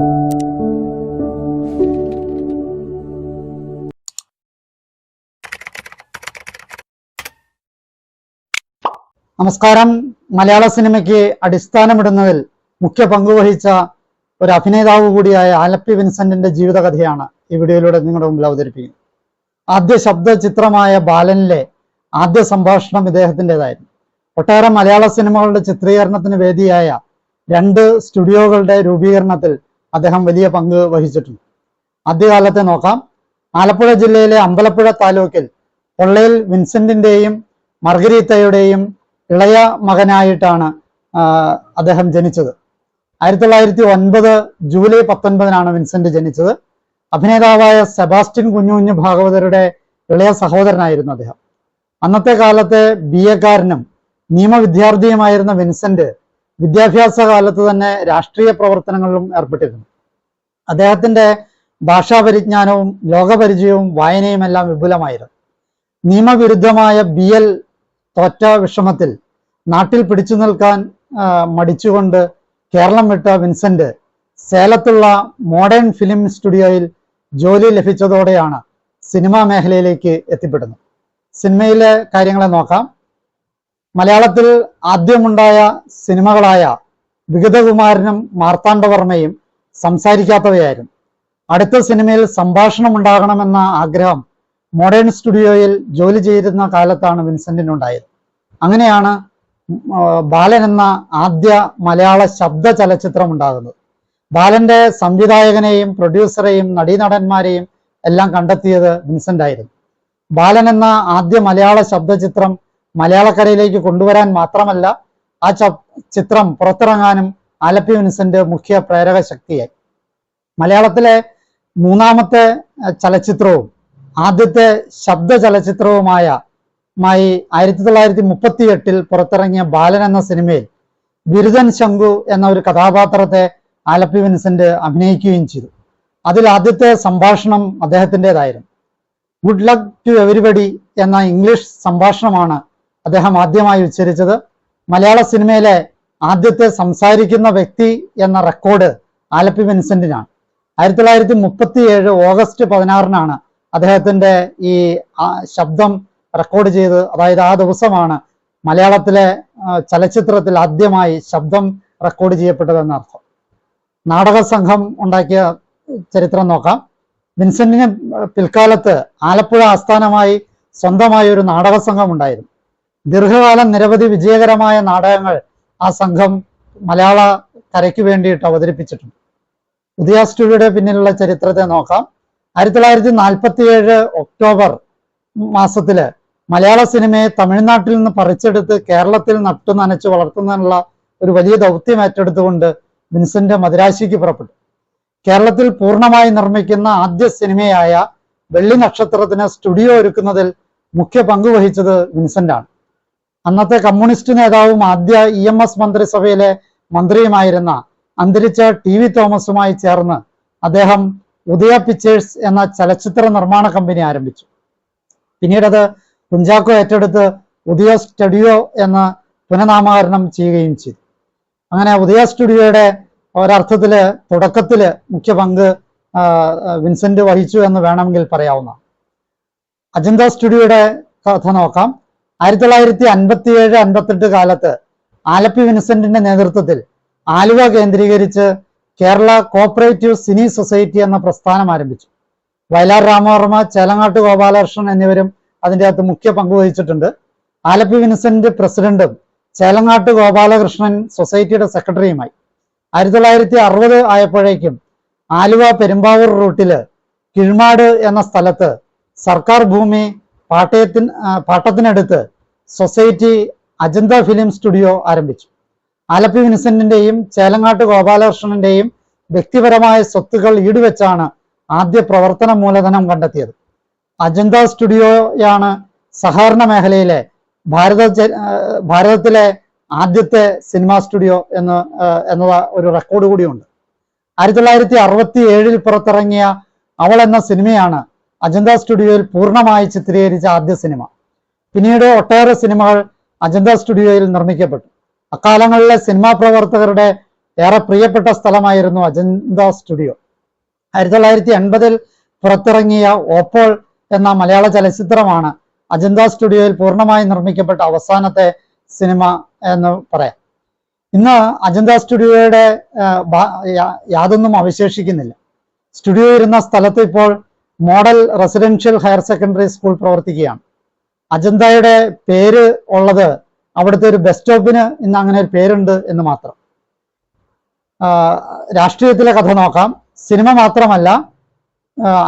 നമസ്കാരം. മലയാള സിനിമയ്ക്ക് അടിസ്ഥാനമിടുന്നതിൽ മുഖ്യ പങ്കുവഹിച്ച ഒരു അഭിനേതാവ് കൂടിയായ ആലപ്പി വിൻസെന്റിന്റെ ജീവിതകഥയാണ് ഈ വീഡിയോയിലൂടെ നിങ്ങളുടെ മുമ്പിൽ അവതരിപ്പിക്കുന്നത്. ആദ്യ ശബ്ദ ചിത്രമായ ബാലനിലെ ആദ്യ സംഭാഷണം ഇദ്ദേഹത്തിന്റെതായിരുന്നു. ഒട്ടേറെ മലയാള സിനിമകളുടെ ചിത്രീകരണത്തിന് വേദിയായ രണ്ട് സ്റ്റുഡിയോകളുടെ രൂപീകരണത്തിൽ അദ്ദേഹം വലിയ പങ്ക് വഹിച്ചിട്ടുണ്ട്. ആദ്യകാലത്തെ നോക്കാം. ആലപ്പുഴ ജില്ലയിലെ അമ്പലപ്പുഴ താലൂക്കിൽ പൊള്ളയിൽ വിൻസെന്റിന്റെയും മർഗരീത്തയുടെയും ഇളയ മകനായിട്ടാണ് അദ്ദേഹം ജനിച്ചത്. ആയിരത്തി തൊള്ളായിരത്തി ഒൻപത് ജൂലൈ പത്തൊൻപതിനാണ് വിൻസെന്റ് ജനിച്ചത്. അഭിനേതാവായ സെബാസ്റ്റ്യൻ കുഞ്ഞുകുഞ്ഞു ഭാഗവതരുടെ ഇളയ സഹോദരനായിരുന്നു അദ്ദേഹം. അന്നത്തെ കാലത്തെ ബി എക്കാരനും നിയമവിദ്യാർത്ഥിയുമായിരുന്ന വിൻസെന്റ് വിദ്യാഭ്യാസ കാലത്ത് തന്നെ രാഷ്ട്രീയ പ്രവർത്തനങ്ങളിലും ഏർപ്പെട്ടിരുന്നു. അദ്ദേഹത്തിന്റെ ഭാഷാ പരിജ്ഞാനവും ലോകപരിചയവും വായനയും എല്ലാം വിപുലമായിരുന്നു. നിയമവിരുദ്ധമായ ബി എൽ തോറ്റ വിഷമത്തിൽ നാട്ടിൽ പിടിച്ചു നിൽക്കാൻ മടിച്ചുകൊണ്ട് കേരളം വിട്ട വിൻസെന്റ് സേലത്തുള്ള മോഡേൺ ഫിലിം സ്റ്റുഡിയോയിൽ ജോലി ലഭിച്ചതോടെയാണ് സിനിമാ മേഖലയിലേക്ക് എത്തിപ്പെടുന്നത്. സിനിമയിലെ കാര്യങ്ങളെ നോക്കാം. മലയാളത്തിൽ ആദ്യമുണ്ടായ സിനിമകളായ വിഗതകുമാരനും മാർത്താണ്ഡവർമ്മയും സംസാരിക്കാത്തവയായിരുന്നു. അടുത്ത സിനിമയിൽ സംഭാഷണം ഉണ്ടാകണമെന്ന ആഗ്രഹം മോഡേൺ സ്റ്റുഡിയോയിൽ ജോലി ചെയ്തിരുന്ന കാലത്താണ് വിൻസെന്റിനുണ്ടായത്. അങ്ങനെയാണ് ബാലൻ എന്ന ആദ്യ മലയാള ശബ്ദ ചലച്ചിത്രം ഉണ്ടാകുന്നത് ബാലന്റെ സംവിധായകനെയും പ്രൊഡ്യൂസറെയും നടീനടന്മാരെയും എല്ലാം കണ്ടെത്തിയത് വിൻസെന്റ് ആയിരുന്നു ബാലൻ എന്ന ആദ്യ മലയാള ശബ്ദചിത്രം മലയാളക്കരയിലേക്ക് കൊണ്ടുവരാൻ മാത്രമല്ല ആ ചിത്രം പുറത്തിറങ്ങാനും ആലപ്പി വിൻസെന്റ് മുഖ്യ പ്രേരക ശക്തിയായി മലയാളത്തിലെ മൂന്നാമത്തെ ചലച്ചിത്രവും ആദ്യത്തെ ശബ്ദ ചലച്ചിത്രവുമായ മായി ആയിരത്തി തൊള്ളായിരത്തി മുപ്പത്തി എട്ടിൽ പുറത്തിറങ്ങിയ ബാലൻ എന്ന സിനിമയിൽ ബിരുദൻ ശംഖു എന്ന ഒരു കഥാപാത്രത്തെ ആലപ്പി വിൻസെന്റ് അഭിനയിക്കുകയും ചെയ്തു. അതിൽ ആദ്യത്തെ സംഭാഷണം അദ്ദേഹത്തിന്റെതായിരുന്നു. ഗുഡ് ലക്ക് ടു എവരിബഡി എന്ന ഇംഗ്ലീഷ് സംഭാഷണമാണ് അദ്ദേഹം ആദ്യമായി ഉച്ചരിച്ചത് മലയാള സിനിമയിലെ ആദ്യത്തെ സംസാരിക്കുന്ന വ്യക്തി എന്ന റെക്കോർഡ് ആലപ്പി വിൻസെന്റിനാണ്. ആയിരത്തി തൊള്ളായിരത്തി മുപ്പത്തി ഏഴ് ഓഗസ്റ്റ് പതിനാറിനാണ് അദ്ദേഹത്തിന്റെ ഈ ശബ്ദം റെക്കോർഡ് ചെയ്ത് അതായത് ആ ദിവസമാണ് മലയാളത്തിലെ ചലച്ചിത്രത്തിൽ ആദ്യമായി ശബ്ദം റെക്കോർഡ് ചെയ്യപ്പെട്ടതെന്ന് അർത്ഥം. നാടക സംഘം ഉണ്ടാക്കിയ ചരിത്രം നോക്കാം. വിൻസെന്റിന് പിൽക്കാലത്ത് ആലപ്പുഴ ആസ്ഥാനമായി സ്വന്തമായ ഒരു നാടക സംഘം ഉണ്ടായിരുന്നു. ദീർഘകാലം നിരവധി വിജയകരമായ നാടകങ്ങൾ ആ സംഘം മലയാള കരയ്ക്ക് വേണ്ടിയിട്ട് അവതരിപ്പിച്ചിട്ടുണ്ട്. പുതിയ സ്റ്റുഡിയോയുടെ പിന്നിലുള്ള ചരിത്രത്തെ നോക്കാം. ആയിരത്തി തൊള്ളായിരത്തി നാൽപ്പത്തി ഏഴ് ഒക്ടോബർ മാസത്തിൽ മലയാള സിനിമയെ തമിഴ്നാട്ടിൽ നിന്ന് പറിച്ചെടുത്ത് കേരളത്തിൽ നട്ടു നനച്ച് വളർത്തുന്നതിനുള്ള ഒരു വലിയ ദൗത്യം ഏറ്റെടുത്തുകൊണ്ട് വിൻസെന്റ് മദുരാശിക്ക് പുറപ്പെട്ടു. കേരളത്തിൽ പൂർണമായി നിർമ്മിക്കുന്ന ആദ്യ സിനിമയായ വെള്ളി നക്ഷത്രത്തിന് സ്റ്റുഡിയോ ഒരുക്കുന്നതിൽ മുഖ്യ പങ്ക് വഹിച്ചത് വിൻസെന്റ് ആണ് അന്നത്തെ കമ്മ്യൂണിസ്റ്റ് നേതാവും ആദ്യ ഇ എം എസ് മന്ത്രിസഭയിലെ മന്ത്രിയുമായിരുന്ന അന്തരിച്ച ടി വി തോമസുമായി ചേർന്ന് അദ്ദേഹം ഉദയ പിക്ചേഴ്സ് എന്ന ചലച്ചിത്ര നിർമ്മാണ കമ്പനി ആരംഭിച്ചു. പിന്നീട് അത് കുഞ്ചാക്കോ ഏറ്റെടുത്ത് ഉദയ സ്റ്റുഡിയോ എന്ന് പുനഃനാമകരണം ചെയ്യുകയും ചെയ്തു. അങ്ങനെ ഉദയ സ്റ്റുഡിയോയുടെ ഒരർത്ഥത്തിൽ തുടക്കത്തിൽ മുഖ്യ പങ്ക് വിൻസെന്റ് വഹിച്ചു എന്ന് വേണമെങ്കിൽ പറയാവുന്ന അജന്ത സ്റ്റുഡിയോയുടെ കഥ നോക്കാം. ആയിരത്തി തൊള്ളായിരത്തി അൻപത്തി ഏഴ് അൻപത്തെട്ട് കാലത്ത് ആലപ്പി വിൻസെന്റിന്റെ നേതൃത്വത്തിൽ ആലുവ കേന്ദ്രീകരിച്ച് കേരള കോപ്പറേറ്റീവ് സിനി സൊസൈറ്റി എന്ന പ്രസ്ഥാനം ആരംഭിച്ചു. വയലാർ രാമവർമ്മ ചേലങ്ങാട്ട് ഗോപാലകൃഷ്ണൻ എന്നിവരും അതിന്റെ അകത്ത് മുഖ്യ പങ്ക് വഹിച്ചിട്ടുണ്ട്. ആലപ്പി വിൻസെന്റ് പ്രസിഡന്റും ചേലങ്ങാട്ട് ഗോപാലകൃഷ്ണൻ സൊസൈറ്റിയുടെ സെക്രട്ടറിയുമായി. ആയിരത്തി തൊള്ളായിരത്തി അറുപത് ആയപ്പോഴേക്കും ആലുവ പെരുമ്പാവൂർ റൂട്ടിൽ കിഴ്മാട് എന്ന സ്ഥലത്ത് സർക്കാർ ഭൂമി പാട്ടയത്തിന് പാട്ടത്തിനടുത്ത് സൊസൈറ്റി അജന്ത ഫിലിം സ്റ്റുഡിയോ ആരംഭിച്ചു. ആലപ്പി വിൻസെന്റിന്റെയും ചേലങ്ങാട്ട് ഗോപാലകൃഷ്ണന്റെയും വ്യക്തിപരമായ സ്വത്തുക്കൾ ഈടുവെച്ചാണ് ആദ്യ പ്രവർത്തന മൂലധനം കണ്ടെത്തിയത്. അജന്ത സ്റ്റുഡിയോയാണ് സഹകരണ മേഖലയിലെ ഭാരത ഭാരതത്തിലെ ആദ്യത്തെ സിനിമാ സ്റ്റുഡിയോ എന്ന് എന്നത് എന്ന ഒരു റെക്കോർഡ് കൂടിയുണ്ട്. ആയിരത്തി തൊള്ളായിരത്തി അറുപത്തി ഏഴിൽ പുറത്തിറങ്ങിയ അവൾ എന്ന സിനിമയാണ് അജന്ത സ്റ്റുഡിയോയിൽ പൂർണമായി ചിത്രീകരിച്ച ആദ്യ സിനിമ. പിന്നീട് ഒട്ടേറെ സിനിമകൾ അജന്ത സ്റ്റുഡിയോയിൽ നിർമ്മിക്കപ്പെട്ടു. അക്കാലങ്ങളിലെ സിനിമാ പ്രവർത്തകരുടെ ഏറെ പ്രിയപ്പെട്ട സ്ഥലമായിരുന്നു അജന്ത സ്റ്റുഡിയോ. ആയിരത്തി തൊള്ളായിരത്തി എൺപതിൽ പുറത്തിറങ്ങിയ ഓപ്പോൾ എന്ന മലയാള ചലച്ചിത്രമാണ് അജന്ത സ്റ്റുഡിയോയിൽ പൂർണമായി നിർമ്മിക്കപ്പെട്ട അവസാനത്തെ സിനിമ എന്ന് പറയാം. ഇന്ന് അജന്ത സ്റ്റുഡിയോയുടെ യാതൊന്നും അവശേഷിക്കുന്നില്ല. സ്റ്റുഡിയോ ഇരുന്ന സ്ഥലത്ത് ഇപ്പോൾ model residential higher secondary school പ്രവർത്തിക്കുകയാണ്. അജന്തയുടെ പേര് ഉള്ളത് അവിടുത്തെ ഒരു ബസ് സ്റ്റോപ്പിന് ഇന്ന് അങ്ങനെ ഒരു പേരുണ്ട് എന്ന് മാത്രം. രാഷ്ട്രീയത്തിലെ കഥ നോക്കാം. സിനിമ മാത്രമല്ല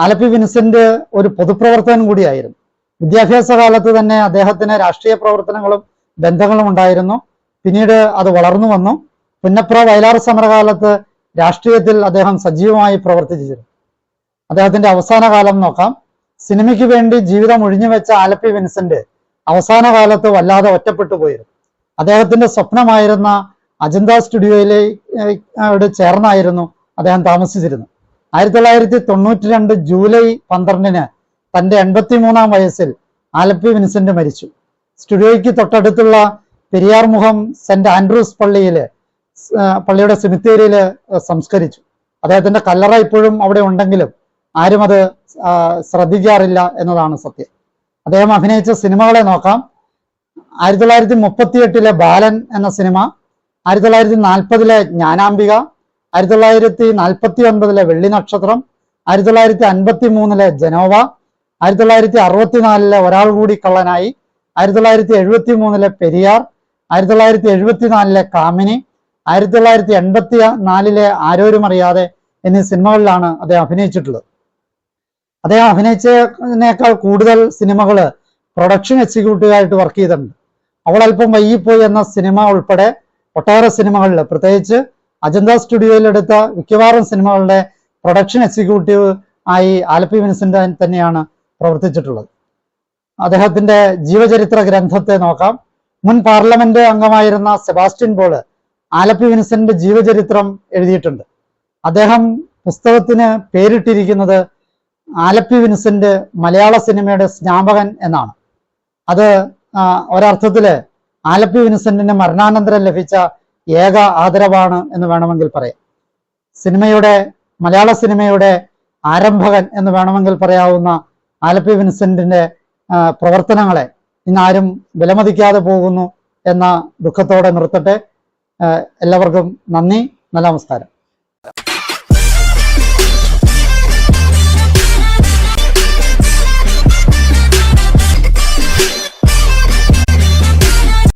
അലപ്പി വിൻസെന്റ് ഒരു പൊതുപ്രവർത്തകൻ കൂടിയായിരുന്നു. വിദ്യാഭ്യാസ കാലത്ത് തന്നെ അദ്ദേഹത്തിന് രാഷ്ട്രീയ പ്രവർത്തനങ്ങളും ബന്ധങ്ങളും ഉണ്ടായിരുന്നു. പിന്നീട് അത് വളർന്നു വന്നു. പുന്നപ്ര വയലാർ സമരകാലത്ത് രാഷ്ട്രീയത്തിൽ അദ്ദേഹം സജീവമായി പ്രവർത്തിച്ചിരുന്നു. അദ്ദേഹത്തിന്റെ അവസാന കാലം നോക്കാം. സിനിമയ്ക്ക് വേണ്ടി ജീവിതം ഒഴിഞ്ഞു വെച്ച ആലപ്പി വിൻസെന്റ് അവസാന കാലത്ത് വല്ലാതെ ഒറ്റപ്പെട്ടു പോയിരുന്നു അദ്ദേഹത്തിന്റെ സ്വപ്നമായിരുന്ന അജന്ത സ്റ്റുഡിയോയിലേക്ക് ചേർന്നായിരുന്നു അദ്ദേഹം താമസിച്ചിരുന്നു ആയിരത്തി തൊള്ളായിരത്തി തൊണ്ണൂറ്റി രണ്ട് ജൂലൈ പന്ത്രണ്ടിന് തന്റെ എൺപത്തി മൂന്നാം വയസ്സിൽ ആലപ്പി വിൻസെന്റ് മരിച്ചു. സ്റ്റുഡിയോയ്ക്ക് തൊട്ടടുത്തുള്ള പെരിയാർ മുഖം സെന്റ് ആൻഡ്രൂസ് പള്ളിയിൽ പള്ളിയുടെ സെമിത്തേരിയിൽ സംസ്കരിച്ചു. അദ്ദേഹത്തിന്റെ കല്ലറ ഇപ്പോഴും അവിടെ ഉണ്ടെങ്കിലും ആരും അത് ശ്രദ്ധിക്കാറില്ല എന്നതാണ് സത്യം. അദ്ദേഹം അഭിനയിച്ച സിനിമകളെ നോക്കാം. ആയിരത്തി തൊള്ളായിരത്തി മുപ്പത്തി എട്ടിലെ ബാലൻ എന്ന സിനിമ ആയിരത്തി തൊള്ളായിരത്തി നാൽപ്പതിലെ ജ്ഞാനാംബിക ആയിരത്തി തൊള്ളായിരത്തി നാൽപ്പത്തി ഒൻപതിലെ വെള്ളി നക്ഷത്രം ആയിരത്തി തൊള്ളായിരത്തി അൻപത്തി മൂന്നിലെ ജനോവ ആയിരത്തി തൊള്ളായിരത്തി അറുപത്തിനാലിലെ ഒരാൾ കൂടി കള്ളനായി ആയിരത്തി തൊള്ളായിരത്തി എഴുപത്തി മൂന്നിലെ പെരിയാർ ആയിരത്തി തൊള്ളായിരത്തി എഴുപത്തിനാലിലെ കാമിനി ആയിരത്തി തൊള്ളായിരത്തി എൺപത്തി നാലിലെ ആരോരും അറിയാതെ എന്നീ സിനിമകളിലാണ് അദ്ദേഹം അഭിനയിച്ചിട്ടുള്ളത്. അദ്ദേഹം അഭിനയിച്ചതിനേക്കാൾ കൂടുതൽ സിനിമകൾ പ്രൊഡക്ഷൻ എക്സിക്യൂട്ടീവായിട്ട് വർക്ക് ചെയ്തിട്ടുണ്ട്. അവൾ അല്പം വൈകിപ്പോയി എന്ന സിനിമ ഉൾപ്പെടെ ഒട്ടേറെ സിനിമകളിൽ പ്രത്യേകിച്ച് അജന്ത സ്റ്റുഡിയോയിലെടുത്ത മിക്കവാറും സിനിമകളുടെ പ്രൊഡക്ഷൻ എക്സിക്യൂട്ടീവ് ആയി ആലപ്പി വിൻസെന്റ് തന്നെയാണ് പ്രവർത്തിച്ചിട്ടുള്ളത്. അദ്ദേഹത്തിന്റെ ജീവചരിത്ര ഗ്രന്ഥത്തെ നോക്കാം. മുൻ പാർലമെന്റ് അംഗമായിരുന്ന സെബാസ്റ്റ്യൻ പോൾ ആലപ്പി വിൻസെന്റ് ജീവചരിത്രം എഴുതിയിട്ടുണ്ട്. അദ്ദേഹം പുസ്തകത്തിന് പേരിട്ടിരിക്കുന്നത് ആലപ്പി വിൻസെന്റ് മലയാള സിനിമയുടെ സ്നാപകൻ എന്നാണ്. അത് ഒരർത്ഥത്തിൽ ആലപ്പി വിൻസെന്റിന് മരണാനന്തരം ലഭിച്ച ഏക ആദരവാണ് എന്ന് വേണമെങ്കിൽ പറയാം. സിനിമയുടെ മലയാള സിനിമയുടെ ആരംഭകൻ എന്ന് വേണമെങ്കിൽ പറയാവുന്ന ആലപ്പി വിൻസെന്റിന്റെ പ്രവർത്തനങ്ങളെ ഇന്നാരും വിലമതിക്കാതെ പോകുന്നു എന്ന ദുഃഖത്തോടെ നിർത്തട്ടെ. എല്ലാവർക്കും നന്ദി. നല്ല നമസ്കാരം.